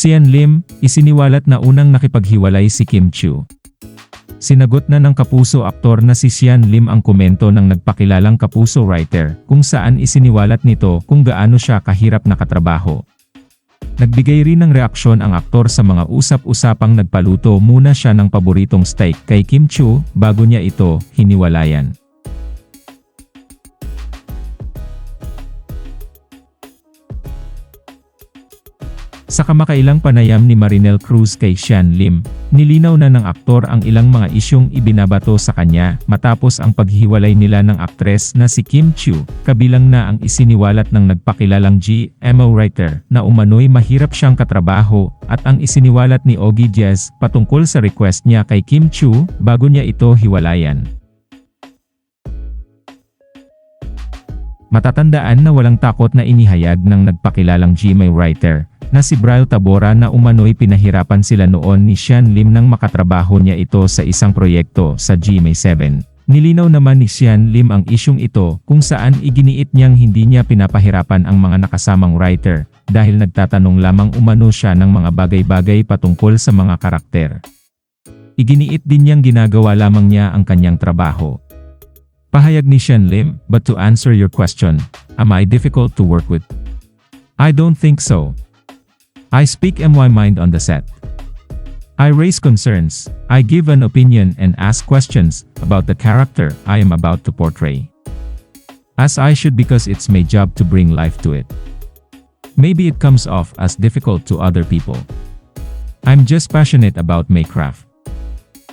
Sian Lim, isiniwalat na unang nakipaghiwalay si Kim Chu. Sinagot na ng kapuso aktor na si Sian Lim ang komento ng nagpakilalang kapuso writer kung saan isiniwalat nito kung gaano siya kahirap nakatrabaho. Nagbigay rin ng reaksyon ang aktor sa mga usap-usapang nagpaluto muna siya ng paboritong steak kay Kim Chu bago niya ito hiniwalayan. Sa kamakailang panayam ni Marinel Cruz kay Sian Lim, nilinaw na ng aktor ang ilang mga isyong ibinabato sa kanya matapos ang paghiwalay nila ng aktres na si Kim Chu, kabilang na ang isiniwalat ng nagpakilalang GMO writer na umano'y mahirap siyang katrabaho at ang isiniwalat ni Ogie Diaz patungkol sa request niya kay Kim Chu bago niya ito hiwalayan. Matatandaan na walang takot na inihayag ng nagpakilalang GMA writer na si Brian Tabora na umano'y pinahirapan sila noon ni Sian Lim nang makatrabaho niya ito sa isang proyekto sa GMA7. Nilinaw naman ni Sian Lim ang isyong ito kung saan iginiit niyang hindi niya pinapahirapan ang mga nakasamang writer dahil nagtatanong lamang umano siya ng mga bagay-bagay patungkol sa mga karakter. Iginiit din niyang ginagawa lamang niya ang kanyang trabaho. Pahayag ni Sian Lim, but to answer your question, am I difficult to work with? I don't think so. I speak my mind on the set. I raise concerns, I give an opinion and ask questions about the character I am about to portray. As I should because it's my job to bring life to it. Maybe it comes off as difficult to other people. I'm just passionate about my craft.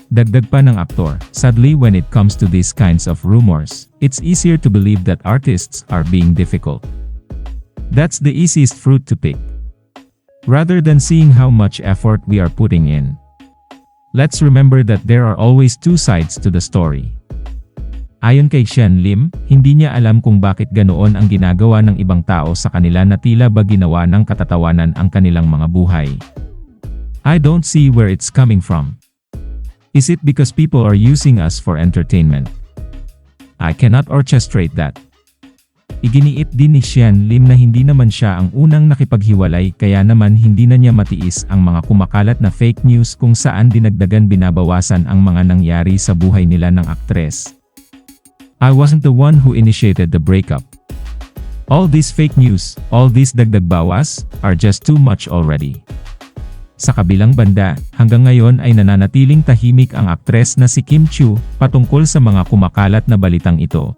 Dagdag pa ng aktor, sadly when it comes to these kinds of rumors, it's easier to believe that artists are being difficult. That's the easiest fruit to pick. Rather than seeing how much effort we are putting in. Let's remember that there are always two sides to the story. Ayon kay Shen Lim, hindi niya alam kung bakit ganoon ang ginagawa ng ibang tao sa kanila na tila ba ginawa ng katatawanan ang kanilang mga buhay. I don't see where it's coming from. Is it because people are using us for entertainment? I cannot orchestrate that. Iginiit din ni Xian Lim na hindi naman siya ang unang nakipaghiwalay kaya naman hindi na niya matiis ang mga kumakalat na fake news kung saan dinagdagan binabawasan ang mga nangyari sa buhay nila ng aktres. I wasn't the one who initiated the breakup. All these fake news, all these dagdag bawas, are just too much already. Sa kabilang banda, hanggang ngayon ay nananatiling tahimik ang aktres na si Kim Chu patungkol sa mga kumakalat na balitang ito.